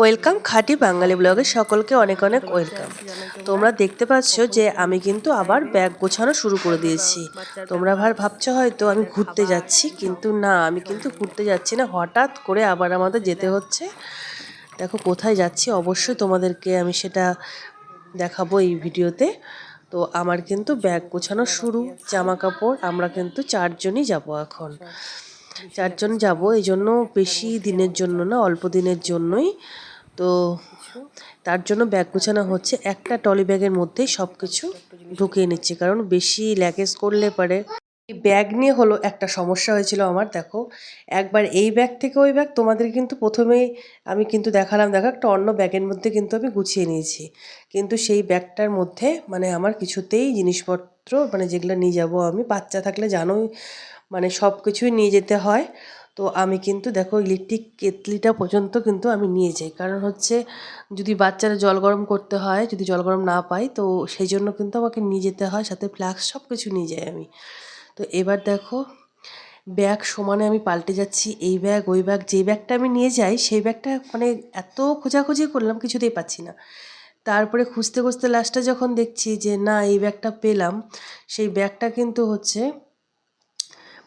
Welcome খাঁটি বাঙালি ব্লগে সকলকে অনেক অনেক ওয়েলকাম তোমরা দেখতে পাচ্ছ যে আমি কিন্তু আবার ব্যাগ গোছানো শুরু করে দিয়েছি। তোমরা ভার ভাবছ হয়তো আমি ঘুরতে যাচ্ছি, কিন্তু না, আমি কিন্তু ঘুরতে যাচ্ছি না। হঠাৎ করে আবার আমাদের যেতে হচ্ছে। দেখো কোথায় যাচ্ছি, অবশ্যই তোমাদেরকে আমি সেটা দেখাবো এই ভিডিওতে। তো আমার কিন্তু ব্যাগ গোছানো শুরু জামা কাপড় আমরা কিন্তু চারজনই যাব এখন। চারজন যাব, এই জন্য বেশি দিনের জন্য না, অল্প দিনের জন্যই। তো তার জন্য ব্যাগ গোছানো হচ্ছে। একটা টলি ব্যাগের মধ্যেই সব কিছু ঢুকিয়ে নিচ্ছি, কারণ বেশি ল্যাগেজ করলে পারে। ব্যাগ নিয়ে হলো একটা সমস্যা হয়েছিল আমার, দেখো। একবার এই ব্যাগ থেকে ওই ব্যাগ তোমাদের কিন্তু প্রথমেই আমি কিন্তু দেখালাম, দেখো একটা অন্য ব্যাগের মধ্যে কিন্তু আমি গুছিয়ে নিয়েছি। কিন্তু সেই ব্যাগটার মধ্যে মানে আমার কিছুতেই জিনিসপত্র মানে যেগুলো নিয়ে যাব আমি, বাচ্চা থাকলে জানোই মানে সব কিছুই নিয়ে যেতে হয়। তো আমি কিন্তু দেখো ইলেকট্রিক কেতলিটা পর্যন্ত কিন্তু আমি নিয়ে যাই। কারণ হচ্ছে যদি বাচ্চারা জল গরম করতে হয়, যদি জল গরম না পাই তো সেই জন্য কিন্তু আমাকে নিয়ে যেতে হয়, সাথে ফ্লাক্স সব কিছু নিয়ে যাই আমি। তো এবার দেখো, ব্যাগ সমানে আমি পাল্টে যাচ্ছি। এই ব্যাগ, ওই ব্যাগ, যে ব্যাগটা আমি নিয়ে যাই, সেই ব্যাগটা মানে এত খোঁজাখুঁজি করলাম, কিছুতেই পাচ্ছি না। তারপরে খুঁজতে খুঁজতে লাস্টে যখন দেখছি যে, না, এই ব্যাগটা পেলাম, সেই ব্যাগটা কিন্তু হচ্ছে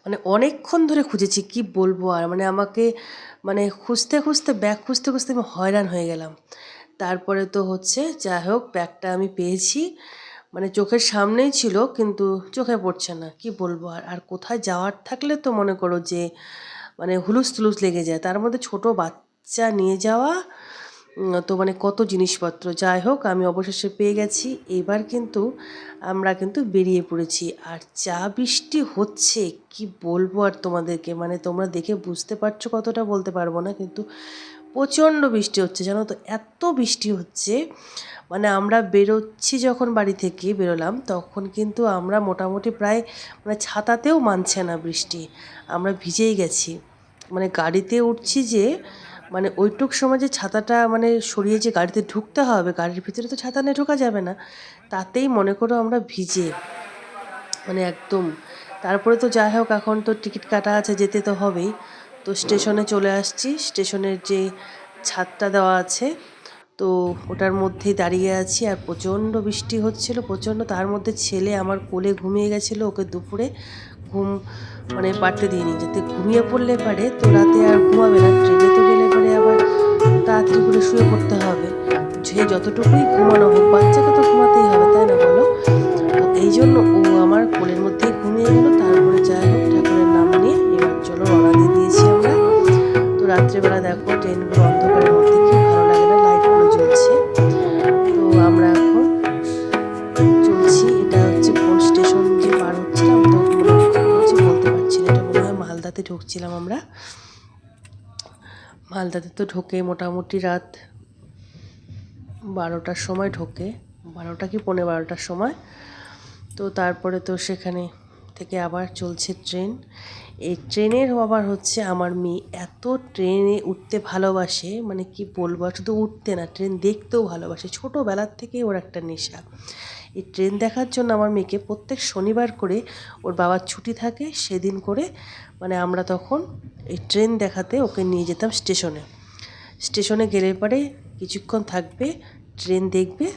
মানে অনেকক্ষণ ধরে খুঁজেছি, কি বলব আর? মানে আমাকে মানে খুঁজতে খুঁজতে, ব্যাগ খুঁজতে খুঁজতে আমি হয়রান হয়ে গেলাম। তারপরে তো হচ্ছে, যাই হোক, ব্যাগটা আমি পেয়েছি। মানে চোখের সামনেই ছিল, কিন্তু চোখে পড়ছে না। কি বলব আর? আর কোথায় যাওয়ার থাকলে তো মনে করো যে মানে হুলুস তুলুস লেগে যায়। তার মধ্যে ছোট বাচ্চা নিয়ে যাওয়া তো মানে কত জিনিসপত্র। যাই হোক, আমি অবশেষে পেয়ে গেছি। এবার কিন্তু আমরা কিন্তু বেরিয়ে পড়েছি। আর চা বৃষ্টি হচ্ছে, কি বলব আর তোমাদেরকে? মানে তোমরা দেখে বুঝতে পারছ কতটা বলতে পারব না, কিন্তু প্রচণ্ড বৃষ্টি হচ্ছে, জানো তো? এত বৃষ্টি হচ্ছে। মানে আমরা বেরোচ্ছি যখন বাড়ি থেকে, বেরোলাম, তখন কিন্তু আমরা মোটামুটি প্রায় মানে ছাতাতেও মানছে না বৃষ্টি। আমরা ভিজেই গেছি। মানে গাড়িতে উঠছি যে মানে ওইটুক সময় যে ছাতাটা মানে সরিয়ে যে গাড়িতে ঢুকতে হবে, গাড়ির ভিতরে তো ছাতা নিয়ে ঢোকা যাবে না, তাতেই মনে করো আমরা ভিজে। মানে একদম। তারপরে তো যাই হোক, এখন তো টিকিট কাটা আছে, যেতে তো হবেই। তো স্টেশনে চলে আসছি। স্টেশনের যে ছাদটা দেওয়া আছে, তো ওটার মধ্যেই দাঁড়িয়ে আছি আর প্রচণ্ড বৃষ্টি হচ্ছিল, প্রচণ্ড। তার মধ্যে ছেলে আমার কোলে ঘুমিয়ে গেছিল, ওকে দুপুরে ঘুম মানে পাড়তে দিইনি। যাতে ঘুমিয়ে পড়লে পারে, তো রাতে আর ঘুমাবে না। ট্রেনে তো গেলে পারে আবার তাড়াতাড়ি করে শুয়ে পড়তে হবে। যে যতটুকুই ঘুমানো হোক, বাচ্চাকে তো ঘুমাতেই হবে, তাই না বলো? তো এই জন্য ও আমার কোলের মধ্যেই ঘুমিয়ে গেলো। তারপরে যাই হোক রাত্রেবেলা দেখো ট্রেনগুলো অন্ধকারের মধ্যে, কি ভালো লাগে না? লাইটগুলো জ্বলছে। তো আমরা এখন চলছি। এটা হচ্ছে কোন স্টেশন যে পার হচ্ছিলাম তখন কিছু বলতে পারছি না। এটা মনে হয় মালদাতে ঢুকছিলাম আমরা। মালদাতে তো ঢোকে মোটামুটি রাত বারোটার সময় ঢোকে। বারোটা কি পৌনে বারোটার সময়। তো তারপরে তো সেখানে থেকে আবার চলছে ট্রেন। এই ট্রেনের আবার হচ্ছে আমার মেয়ে এত ট্রেনে উঠতে ভালোবাসে মানে কি বলব শুধু উঠতে না, ট্রেন দেখতেও ভালোবাসে। ছোটোবেলার থেকেই ওর একটা নেশা। এই ট্রেন দেখার জন্য আমার মেয়েকে প্রত্যেক শনিবার করে ওর বাবার ছুটি থাকে, সেদিন করে মানে আমরা তখন এই ট্রেন দেখাতে ওকে নিয়ে যেতাম স্টেশনে। স্টেশনে গেলে পরে কিছুক্ষণ থাকবে, ট্রেন দেখবে,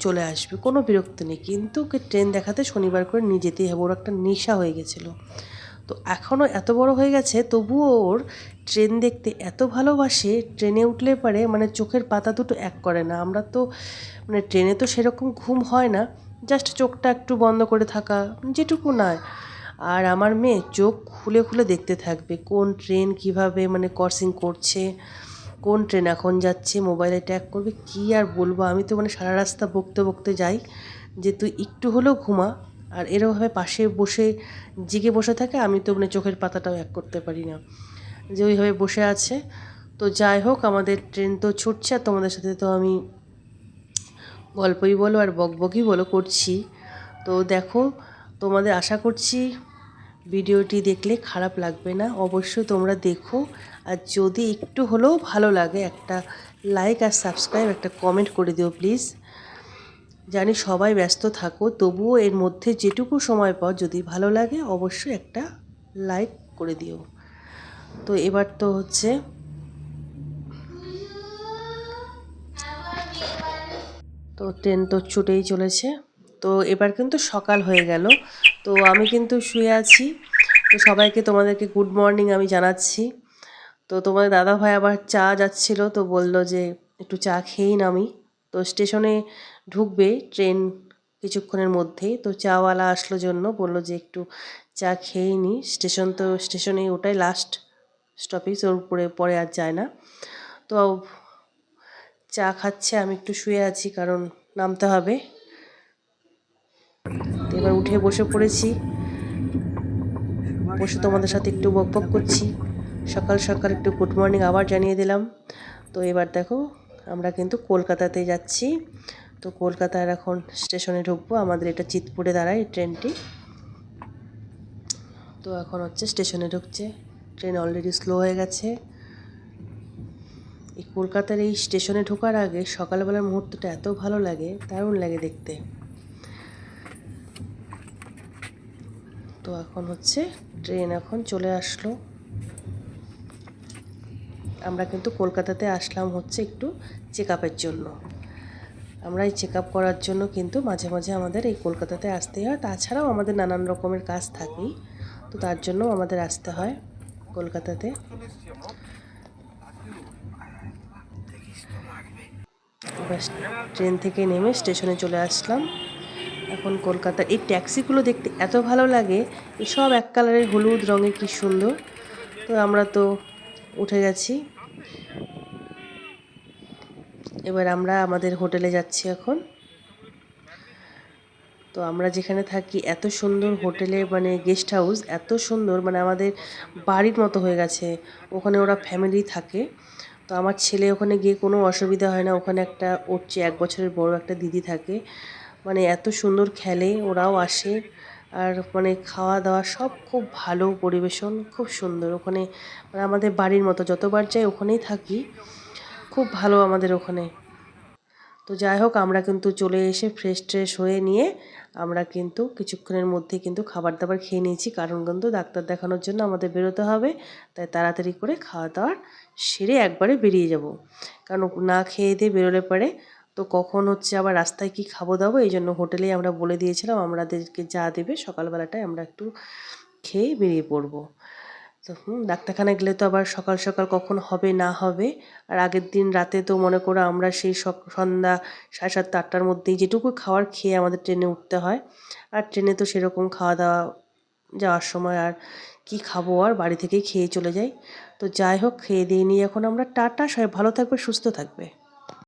চলে আসবে, কোনো বিরক্ত নেই। কিন্তু ওকে ট্রেন দেখাতে শনিবার করে নিয়ে যেতেই হবে, ওর একটা নেশা হয়ে গেছিল। তো এখনও এত বড় হয়ে গেছে, তবুও ওর ট্রেন দেখতে এত ভালোবাসে, ট্রেনে উঠলে পারে মানে চোখের পাতা দুটো এক করে না। আমরা তো মানে ট্রেনে তো সেরকম ঘুম হয় না জাস্ট চোখটা একটু বন্ধ করে থাকা, যেটুকু নয়। আর আমার মেয়ে চোখ খুলে খুলে দেখতে থাকবে, কোন ট্রেন কীভাবে মানে ক্রসিং করছে, কোন ট্রেন এখন যাচ্ছে মোবাইলে ট্যাগ করবে, কি আর বলব? আমি তো মানে সারা রাস্তা বকতে বকতে যাই, যে তুই একটু হলেও ঘুমা। আর এরকমভাবে পাশে বসে জিগে বসে থাকে, আমি তো মানে চোখের পাতাটাও এক করতে পারি না। যে ওইভাবে বসে আছে। তো যাই হোক, আমাদের ট্রেন তো ছুটছে, আর তোমাদের সাথে তো আমি গল্পই বলো আর বকবকই বলো করছি। তো দেখো, তোমাদের আশা করছি ভিডিওটি দেখলে খারাপ লাগবে না, অবশ্যই তোমরা দেখো। আর যদি একটু হলেও ভালো লাগে, একটা লাইক আর সাবস্ক্রাইব, একটা কমেন্ট করে দিও প্লিজ। জানি সবাই ব্যস্ত থাকো, তবুও এর মধ্যে যেটুকু সময় পাও, যদি ভালো লাগে অবশ্যই একটা লাইক করে দিও। তো এবার তো হচ্ছে তো ট্রেন তো ছুটেই চলেছে। তো এবার কিন্তু সকাল হয়ে গেল। তো আমি কিন্তু শুয়ে আছি। তো সবাইকে তোমাদেরকে গুড মর্নিং আমি জানাচ্ছি। তো তোমাদের দাদা ভাই আবার চা যাচ্ছিল, তো বলল যে একটু চা খেয়েই নামি। তো স্টেশনে ঢুকবে ট্রেন কিছুক্ষণের মধ্যেই। তো চাওয়ালা আসলো জন্য, বলল যে একটু চা খেয়েই নি। স্টেশন তো স্টেশনে ওটাই লাস্ট স্টপেজ ওর উপরে, পরে আর যায় না। তো চা খাচ্ছে, আমি একটু শুয়ে আছি কারণ নামতে হবে। এবার উঠে বসে পড়েছি। বসে তোমাদের সাথে একটু বক বক করছি। সকাল সকাল একটু গুড মর্নিং আবার জানিয়ে দিলাম। তো এবার দেখো, আমরা কিন্তু কলকাতাতে যাচ্ছি। তো কলকাতার এখন স্টেশনে ঢুকবো। আমাদের এটা চিতপুরে দাঁড়ায় ট্রেনটি। তো এখন হচ্ছে স্টেশনে ঢুকছে। ট্রেন অলরেডি স্লো হয়ে গেছে। এই কলকাতার এই স্টেশনে ঢোকার আগে সকালবেলার মুহূর্তটা এত ভালো লাগে, দারুণ লাগে দেখতে। তো এখন হচ্ছে ট্রেন এখন চলে আসলো। আমরা কিন্তু কলকাতাতে আসলাম হচ্ছে একটু চেক আপের জন্য। আমরা এই চেক আপ করার জন্য কিন্তু মাঝে মাঝে আমাদের এই কলকাতাতে আসতে হয়। তাছাড়াও আমাদের নানান রকমের কাজ থাকেই। তো তার জন্য আমাদের আসতে হয় কলকাতাতে। ট্রেন থেকে নেমে স্টেশনে চলে আসলাম। এখন কলকাতার এই ট্যাক্সিগুলো দেখতে এত ভালো লাগে। সব এক কালারের হলুদ রঙের কি সুন্দর। তো আমরা তো উঠে গেছি। এবার আমরা আমাদের হোটেলে যাচ্ছি এখন। তো আমরা যেখানে থাকি, এত সুন্দর হোটেলে মানে গেস্ট হাউস এত সুন্দর মানে আমাদের বাড়ির মতো হয়ে গেছে। ওখানে ওরা ফ্যামিলি থাকে। তো আমার ছেলে ওখানে গিয়ে কোনো অসুবিধা হয় না। ওখানে একটা, ওর চেয়ে এক বছরের বড় একটা দিদি থাকে। মানে এত সুন্দর খেলে, ওরাও আসে। আর মানে খাওয়া দাওয়া সব খুব ভালো পরিবেশন, খুব সুন্দর। ওখানে মানে আমাদের বাড়ির মতো, যতবার যাই ওখানেই থাকি। খুব ভালো আমাদের ওখানে। তো যাই হোক, আমরা কিন্তু চলে এসে ফ্রেশ ট্রেশ হয়ে নিয়ে আমরা কিন্তু কিছুক্ষণের মধ্যে কিন্তু খাবার দাবার খেয়ে নিয়েছি। কারণ কিন্তু ডাক্তার দেখানোর জন্য আমাদের বেরোতে হবে। তাই তাড়াতাড়ি করে খাওয়া দাওয়ার সেরে একবারে বেরিয়ে যাব। কারণ না খেয়ে দিয়ে বেরোলে পরে তো কখন হচ্ছে আবার রাস্তায় কি খাব দাবো, এই জন্য হোটেলেই আমরা বলে দিয়েছিলাম, আমাদেরকে যা দেবে সকালবেলাটায় আমরা একটু খেয়ে বেরিয়ে পড়ব। তো হুম, ডাক্তারখানায় গেলে তো আবার সকাল সকাল কখন হবে, না হবে? আর আগের দিন রাতে তো মনে করো আমরা সেই সন্ধ্যা সাড়ে সাতটা, আটটার মধ্যেই যেটুকু খাওয়ার খেয়ে আমাদের ট্রেনে উঠতে হয়। আর ট্রেনে তো সেরকম খাওয়া দাওয়া যাওয়ার সময় আর কি খাব আর বাড়ি থেকেই খেয়ে চলে যাই। তো যাই হোক, খেয়ে দিয়ে নিয়ে এখন আমরা। টাটা সবাই, ভালো থাকবে, সুস্থ থাকবে।